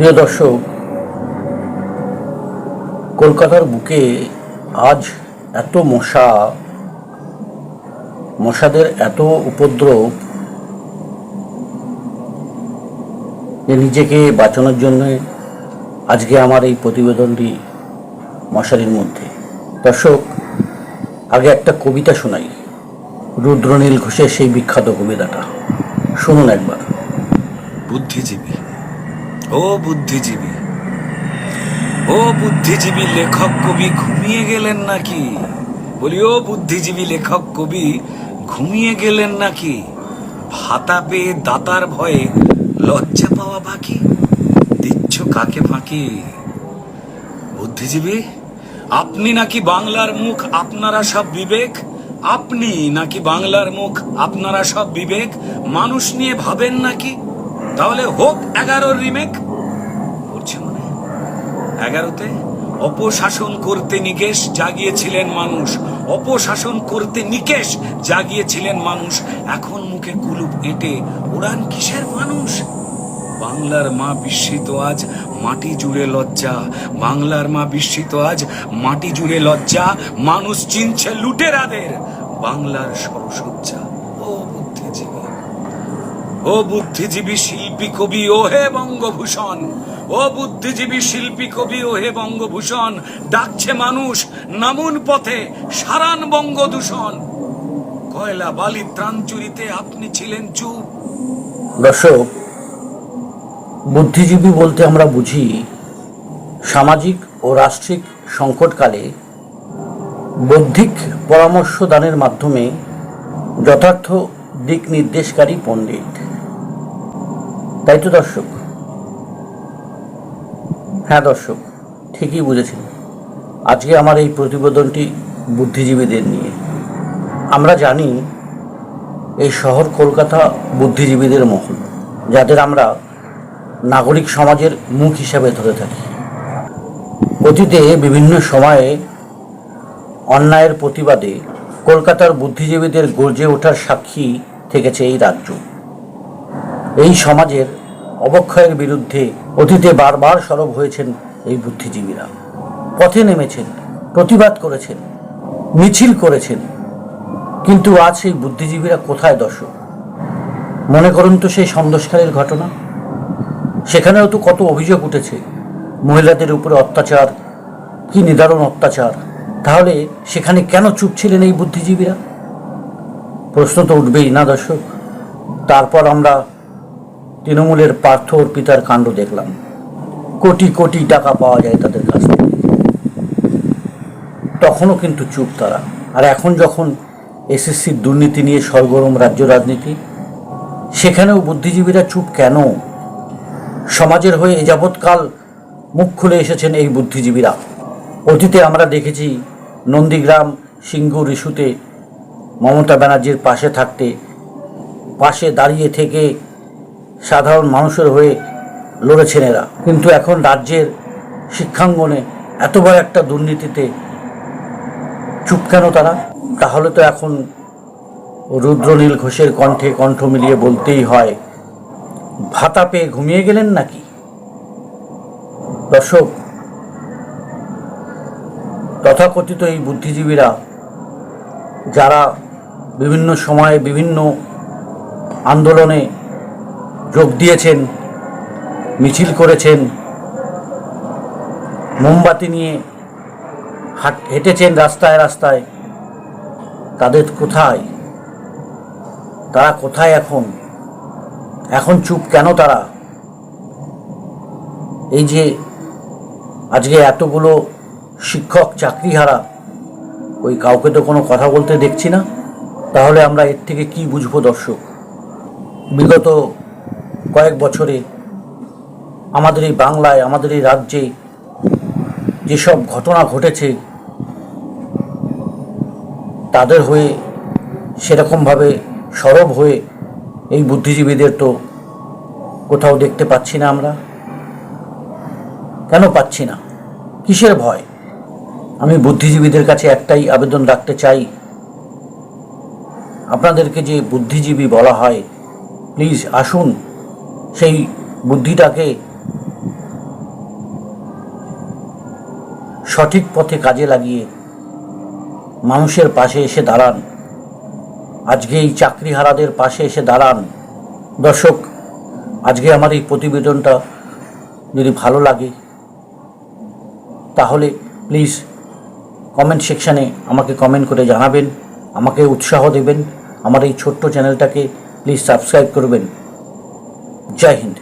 প্রিয় দর্শক, কলকাতার বুকে আজ এত মশা, মশাদের এত উপদ্রব, যে নিজেকে বাঁচানোর জন্য আজকে আমার এই প্রতিবেদনটি মশারির মধ্যে। দর্শক, আগে একটা কবিতা শোনাই। রুদ্রনীল ঘোষের সেই বিখ্যাত কবিতাটা। শুনুন একবার। বুদ্ধিজীবী। ও বুদ্ধিজীবী ও বুদ্ধিজীবী লেখক কবি ঘুমিয়ে গেলেন নাকি? বলি, ও বুদ্ধিজীবী লেখক কবি ঘুমিয়ে গেলেন নাকি? ভাতা পেয়ে দাতার ভয়ে লজ্জা পাওয়া বাকি? দিচ্ছ কাকে ফাঁকি? বুদ্ধিজীবী, আপনি নাকি বাংলার মুখ আপনারা সব বিবেক? আপনি নাকি বাংলার মুখ আপনারা সব বিবেক? মানুষ নিয়ে ভাবেন নাকি? তাহলে হোক এগারোর রিমেক। এগারোতে, অপশাসন করতে নিকেশ জাগিয়েছিলেন মানুষ। অপশাসন করতে নিকেশ জাগিয়েছিলেন মানুষ। এখন মুখে কুলুপ এঁটে উড়ান কিসের মানুষ? বাংলার মা বিস্মিত আজ, মাটি জুড়ে লজ্জা। বাংলার মা বিস্মিত আজ, মাটি জুড়ে লজ্জা। মানুষ চিনছে লুটেরাদের। বাংলার সরসজ্জা। ও বুদ্ধিজীবী। ও বুদ্ধিজীবী শিল্পী কবি ও হে বঙ্গভূষণ, ও বুদ্ধিজীবী শিল্পী কবি ও হে বঙ্গভূষণ, ডাকছে মানুষ নামুন পথে, সারান বঙ্গদূষণ। কয়লা বালি ত্রাণ চুরিতে আপনি ছিলেন চুপ। দর্শক, বুদ্ধিজীবী বলতে আমরা বুঝি, সামাজিক ও রাষ্ট্রিক সংকটকালে বৌদ্ধিক পরামর্শ দানের মাধ্যমে যথার্থ দিক নির্দেশকারী পণ্ডিত। তাই তো দর্শক। হ্যাঁ দর্শক, ঠিকই বুঝেছেন। আজকে আমার এই প্রতিবেদনটি বুদ্ধিজীবীদের নিয়ে। আমরা জানি এই শহর কলকাতা বুদ্ধিজীবীদের মহল, যাদের আমরা নাগরিক সমাজের মুখ হিসাবে ধরে থাকি। অতীতে বিভিন্ন সময়ে অন্যায়ের প্রতিবাদে কলকাতার বুদ্ধিজীবীদের গর্জে ওঠার সাক্ষী থেকেছে এই রাজ্য। এই সমাজের অবক্ষয়ের বিরুদ্ধে অতীতে বারবার সরব হয়েছেন এই বুদ্ধিজীবীরা। পথে নেমেছেন, প্রতিবাদ করেছেন, মিছিল করেছেন। কিন্তু আজ সেই বুদ্ধিজীবীরা কোথায় দর্শক? মনে করুন তো সেই সন্দেশকারীর ঘটনা। সেখানেও তো কত অভিযোগ উঠেছে, মহিলাদের উপরে অত্যাচার, কি নিদারুণ অত্যাচার। তাহলে সেখানে কেন চুপ ছিলেন এই বুদ্ধিজীবীরা? প্রশ্ন তো উঠবেই না দর্শক। তারপর আমরা তৃণমূলের পার্থ অর্পিতার কাণ্ড দেখলাম। কোটি কোটি টাকা পাওয়া যায় তাদের কাছ থেকে। তখনও কিন্তু চুপ তারা। আর এখন যখন এসএসসির দুর্নীতি নিয়ে সরগরম রাজ্য রাজনীতি, সেখানেও বুদ্ধিজীবীরা চুপ কেন? সমাজের হয়ে এ যাবৎকাল মুখ খুলে এসেছেন এই বুদ্ধিজীবীরা। অতীতে আমরা দেখেছি নন্দীগ্রাম সিঙ্গুর ইস্যুতে মমতা ব্যানার্জির পাশে থাকতে, পাশে দাঁড়িয়ে থেকে সাধারণ মানুষের হয়ে লড়েছেন এরা। কিন্তু এখন রাজ্যের শিক্ষাঙ্গনে এত বড় একটা দুর্নীতিতে চুপ কেন তারা? তাহলে তো এখন রুদ্রনীল ঘোষের কণ্ঠে কণ্ঠ মিলিয়ে বলতেই হয়, ভাতা পেয়ে ঘুমিয়ে গেলেন নাকি? দর্শক, তথাকথিত এই বুদ্ধিজীবীরা, যারা বিভিন্ন সময়ে বিভিন্ন আন্দোলনে যোগ দিয়েছেন, মিছিল করেছেন, মোমবাতি নিয়ে হাট হেঁটেছেন রাস্তায় রাস্তায়। তাদের কোথায়? তারা কোথায় এখন? এখন চুপ কেন তারা? এই যে আজকে এতগুলো শিক্ষক, চাকরিহারা, ওই কাউকে তো কোনো কথা বলতে দেখছি না। তাহলে আমরা এর থেকে কি বুঝব দর্শক? বিগত কয়েক বছরে আমাদের এই বাংলায়, আমাদের এই রাজ্যে যেসব ঘটনা ঘটেছে, তাদের হয়ে সেরকমভাবে সরব হয়ে এই বুদ্ধিজীবীদের তো কোথাও দেখতে পাচ্ছি না আমরা। কেন পাচ্ছি না? কিসের ভয়? আমি বুদ্ধিজীবীদের কাছে একটাই আবেদন রাখতে চাই। আপনাদেরকে যে বুদ্ধিজীবী বলা হয়, প্লিজ আসুন। সেই বুদ্ধিটাকে সঠিক পথে কাজে লাগিয়ে মানুষের পাশে এসে দাঁড়ান। আজকে এই চাকরিহারাদের পাশে এসে দাঁড়ান। দর্শক, আজকে আমার এই প্রতিবেদনটা যদি ভালো লাগে, তাহলে প্লিজ কমেন্ট সেকশানে আমাকে কমেন্ট করে জানাবেন, আমাকে উৎসাহ দেবেন, আমার এই ছোট্ট চ্যানেলটাকে প্লিজ সাবস্ক্রাইব করবেন। जय हिंद।